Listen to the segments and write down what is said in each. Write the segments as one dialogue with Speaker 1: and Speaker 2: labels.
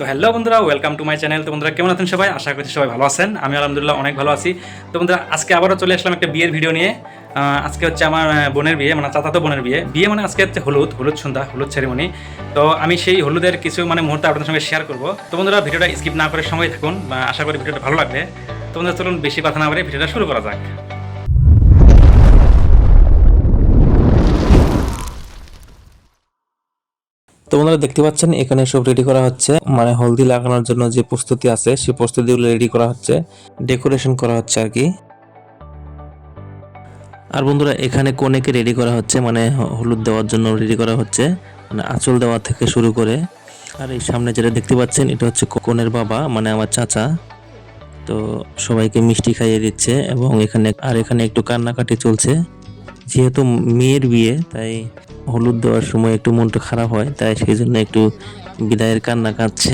Speaker 1: তো হ্যালো বন্ধুরা welcome to my channel তো বন্ধুরা, কেমন আছেন সবাই? আশা করছি সবাই ভালো আছেন। আমি আলহামদুলিল্লাহ অনেক ভালো আছি। তো বন্ধুরা, আজকে আবারও চলে আসলাম একটা বিয়ের ভিডিও নিয়ে। আজকে হচ্ছে আমার বোনের বিয়ে মানে চাচাতো বোনের বিয়ে। বিয়ে মানে আজকে হচ্ছে হলুদ হলুদ সন্ধ্যা, হলুদ সেরেমনি তো আমি সেই হলুদের কিছু মানে মুহূর্ত আপনাদের সঙ্গে শেয়ার করব। তো বন্ধুরা, ভিডিওটা স্কিপ না করে সময় থাকুন। আশা করি ভিডিওটা ভালো লাগবে। তো বন্ধুরা, চলুন, বেশি কথা না বলে ভিডিওটা শুরু করা যাক।
Speaker 2: তো বন্ধুরা দেখতে পাচ্ছেন, এখানে সব রেডি করা হচ্ছে। মানে হলদি লাগানোর জন্য যে প্রস্তুতি আছে, সেই প্রস্তুতিগুলো রেডি করা হচ্ছে। ডেকোরেশন করা হচ্ছে আর কি। আর বন্ধুরা, এখানে কনেকে রেডি করা হচ্ছে মানে হলুদ দেওয়ার জন্য রেডি করা হচ্ছে। মানে আঁচল দেওয়া থেকে শুরু করে। আর এই সামনে যেটা দেখতে পাচ্ছেন, এটা হচ্ছে কনের বাবা মানে আমার চাচা। তো সবাইকে মিষ্টি খাইয়ে দিচ্ছে, এবং এখানে আর এখানে একটু কান্নাকাটি চলছে। যেহেতু মেয়ের বিয়ে তাই হলুদ দেওয়ার সময় একটু মনটা খারাপ হয় তাই সেই জন্য একটু বিদায়ের কান্না কাঁদছে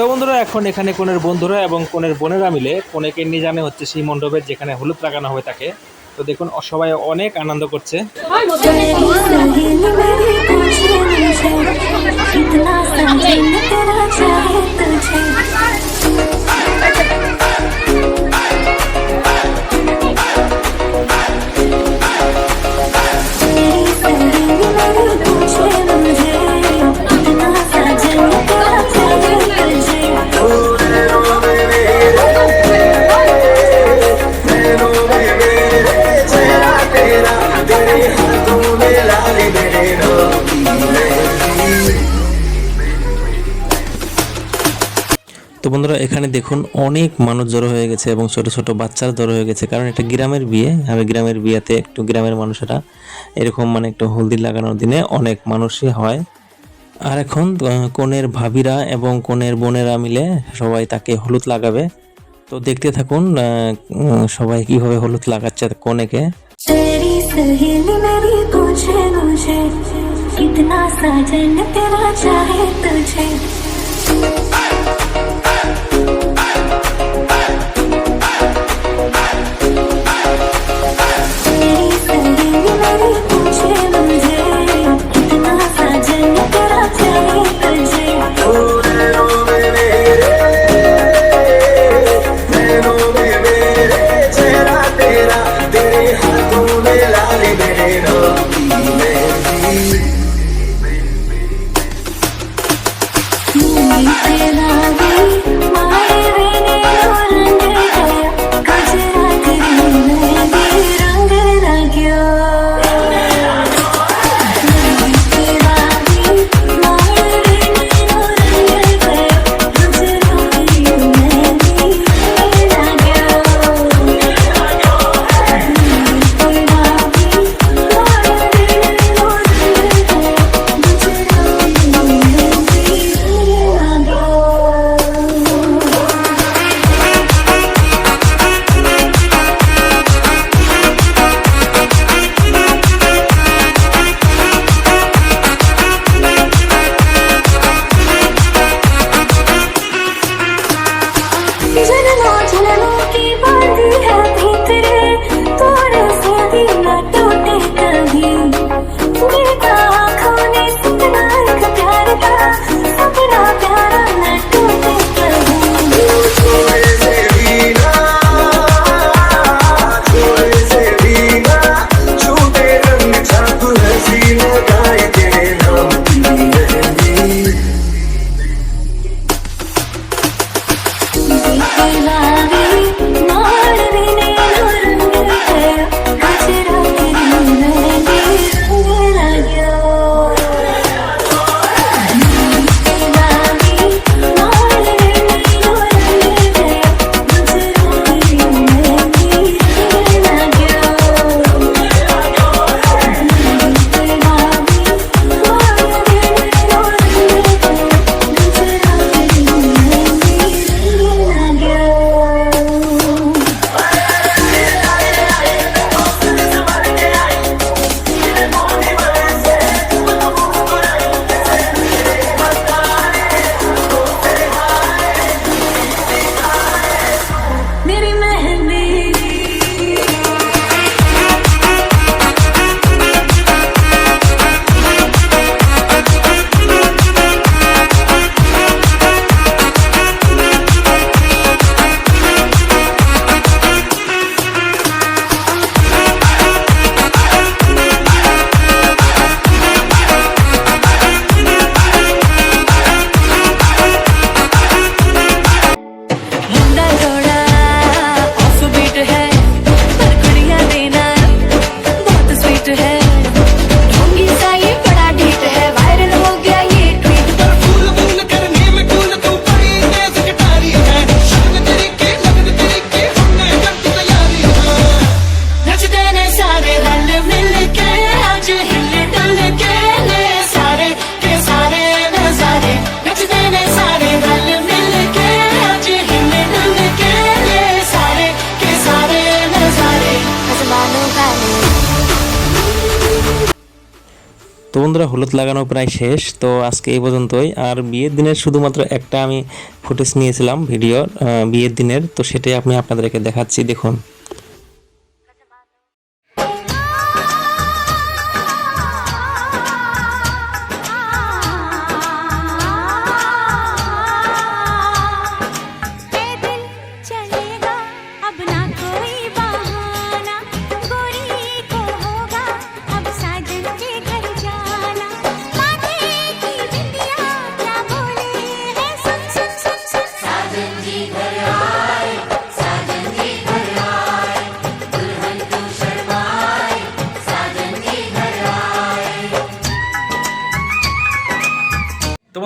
Speaker 1: তো বন্ধুরা, এখন এখানে কোনের বন্ধুরা এবং কোনের বোনেরা মিলে কোনেকে নিয়ে জানে হচ্ছে সেই মণ্ডপের যেখানে হলুদ লাগানো হবে তাকে। তো দেখুন সবাই অনেক আনন্দ করছে।
Speaker 2: এখানে দেখুন অনেক মানুষ জড়ো হয়ে গেছে এবং ছোট ছোট বাচ্চারা জড়ো হয়ে গেছে কারণ এটা গ্রামের বিয়ে আমি গ্রামের বিয়েতে একটু গ্রামের মানুষেরা এরকম মানে একটু হলদি লাগানোর দিনে অনেক মানুষই হয় আর এখন আহ, কনের ভাবিরা এবং কনের বোনেরা মিলে সবাই তাকে হলুদ লাগাবে তো দেখতে থাকুন আহ, উম, সবাই কিভাবে হলুদ লাগাচ্ছে কনেকে
Speaker 3: तेरी सहेली मेरी पूछे मुझे इतना साजन तेरा चाहे तुझे বন্ধুরা, হলুদ লাগানো প্রায় শেষ। তো আজকে এই পর্যন্তই। আর বিয়ের দিনের শুধুমাত্র একটা আমি ফুটেজ নিয়েছিলাম ভিডিও বিয়ের দিনের। তো সেটাই আমি আপনাদেরকে দেখাচ্ছি, দেখুন।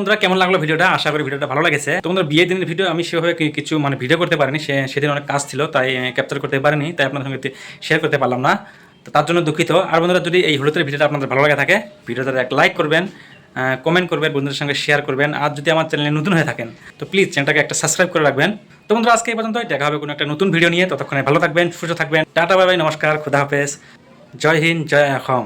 Speaker 1: বন্ধুরা, কেমন লাগল ভিডিওটা? আশা করি ভিডিওটা ভালো লেগেছে। তো বন্ধুরা, বিয়ের দিনের ভিডিও আমি সেভাবে কিছু মানে ভিডিও করতে পারিনি। সেদিন অনেক কাজ ছিল, তাই ক্যাপচার করতে পারিনি, তাই আপনাদের সঙ্গে শেয়ার করতে পারলাম না। তো তার জন্য দুঃখিত। আর বন্ধুরা, যদি এই হলুদের ভিডিওটা আপনাদের ভালো লাগে থাকে ভিডিওটা এক লাইক করবেন কমেন্ট করবেন, বন্ধুদের সঙ্গে শেয়ার করবেন। আর যদি আমার চ্যানেলে নতুন হয়ে থাকেন, তো প্লিজ চ্যানেলটাকে একটা সাবস্ক্রাইব করে রাখবেন। তো বন্ধুরা, আজকে এই পর্যন্ত দেখা হবে কোনো একটা নতুন ভিডিও নিয়ে। ততক্ষণে ভালো থাকবেন, সুস্থ থাকবেন। টাটা বাই, নমস্কার, খুদা হাফেজ। জয় হিন্দ, জয় অসম।